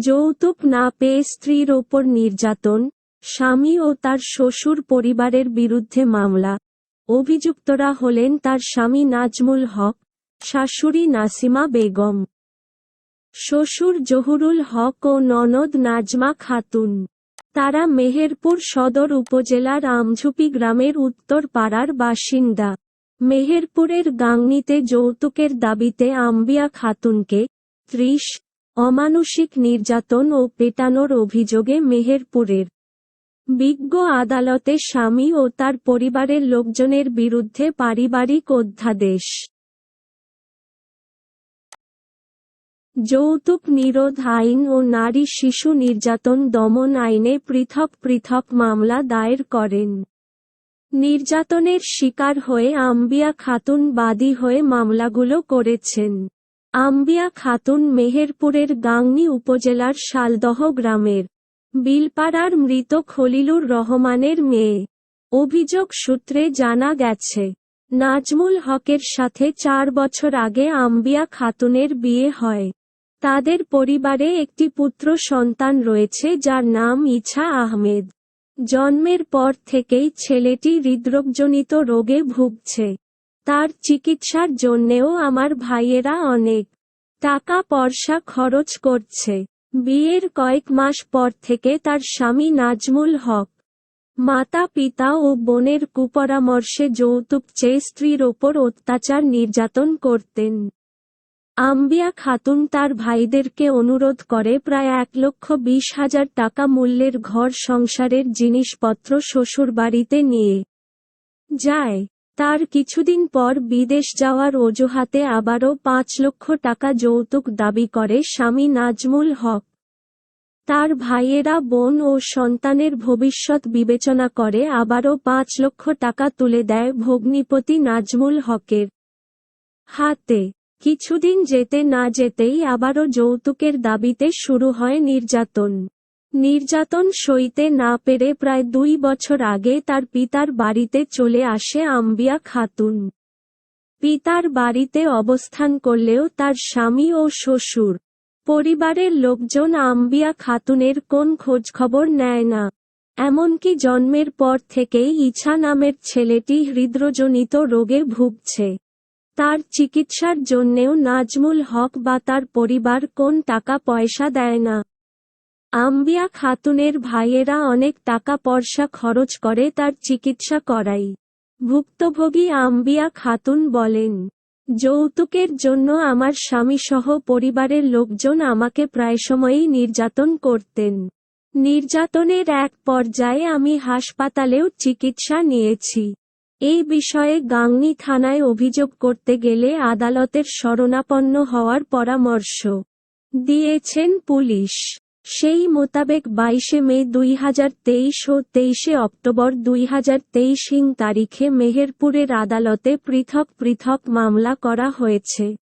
যৌতুক না পেয়ে স্ত্রীর ওপর নির্যাতন, স্বামী ও তার শ্বশুর পরিবারের বিরুদ্ধে মামলা। অভিযুক্তরা হলেন তার স্বামী নাজমুল হক, শাশুড়ি নাসিমা বেগম, শ্বশুর জহুরুল হক ও ননদ নাজমা খাতুন। তারা মেহেরপুর সদর উপজেলার আমঝুপি গ্রামের উত্তর পাড়ার বাসিন্দা। মেহেরপুরের গাংনীতে যৌতুকের দাবিতে আম্বিয়া খাতুনকে ত্রিশ অমানুষিক নির্যাতন ও পেটানোর অভিযোগে মেহেরপুরের বিজ্ঞ আদালতে স্বামী ও তার পরিবারের লোকজনের বিরুদ্ধে পারিবারিক অধ্যাদেশ। যৌতুক নিরোধ আইন ও নারী শিশু নির্যাতন দমন আইনে পৃথক পৃথক মামলা দায়ের করেন। নির্যাতনের শিকার হয়ে আম্বিয়া খাতুন বাদী হয়ে মামলাগুলো করেছেন। আম্বিয়া খাতুন মেহেরপুরের গাংনী উপজেলার শালদহ গ্রামের। বিলপাড়ার মৃত খলিলুর রহমানের মেয়ে। অভিযোগ সূত্রে জানা গেছে, নাজমুল হকের সাথে চার বছর আগে আম্বিয়া খাতুনের বিয়ে হয়। তাদের পরিবারে একটি পুত্র সন্তান রয়েছে যার নাম ইছা আহমেদ। জন্মের পর থেকেই ছেলেটি হৃদরোগজনিত রোগে ভুগছে। তার চিকিৎসার জন্যেও আমার ভাইয়েরা অনেক টাকা পয়সা খরচ করছে। বিয়ের কয়েক মাস পর থেকে তার স্বামী নাজমুল হক, মাতা পিতা ও বোনের কুপরামর্শে যৌতুক চেয়ে স্ত্রীর ওপর অত্যাচার নির্যাতন করতেন। আম্বিয়া খাতুন তার ভাইদেরকে অনুরোধ করে প্রায় এক লক্ষ বিশ হাজার টাকা মূল্যের ঘর সংসারের জিনিসপত্র শ্বশুরবাড়িতে নিয়ে যায়। তার কিছুদিন পর বিদেশ যাওয়ার অজুহাতে আবারও পাঁচ লক্ষ টাকা যৌতুক দাবি করে স্বামী নাজমুল হক। তার ভাইয়েরা, বোন ও সন্তানের ভবিষ্যৎ বিবেচনা করে আবারও পাঁচ লক্ষ টাকা তুলে দেয় ভগ্নিপতি নাজমুল হকের হাতে। কিছুদিন যেতে না যেতেই আবারও যৌতুকের দাবিতে শুরু হয় নির্যাতন। নির্যাতন সইতে না পেরে প্রায় দুই বছর আগে তার পিতার বাড়িতে চলে আসে আম্বিয়া খাতুন। পিতার বাড়িতে অবস্থান করলেও তার স্বামী ও শ্বশুর পরিবারের লোকজন আম্বিয়া খাতুনের কোন খোঁজখবর নেয় না। এমনকি জন্মের পর থেকেই ইছা নামের ছেলেটি হৃদ্রজনিত রোগে ভুগছে। তার চিকিৎসার জন্যেও নাজমুল হক বা তার পরিবার কোন টাকা পয়সা দেয় না। আম্বিয়া খাতুনের ভাইয়েরা অনেক টাকা পয়সা খরচ করে তার চিকিৎসা করাই ভুক্তভোগী আম্বিয়া খাতুন বলেন, যৌতুকের জন্য আমার স্বামীসহ পরিবারের লোকজন আমাকে প্রায় সময়ই নির্যাতন করতেন। নির্যাতনের এক পর্যায়ে আমি হাসপাতালেও চিকিৎসা নিয়েছি। এই বিষয়ে গাংনী থানায় অভিযোগ করতে গেলে আদালতের শরণাপন্ন হওয়ার পরামর্শ দিয়েছেন পুলিশ। সেই মোতাবেক বাইশে মে দুই হাজার তেইশ ও তেইশে অক্টোবর দুই হাজার তেইশ তারিখে মেহেরপুরের আদালতে পৃথক পৃথক মামলা করা হয়েছে।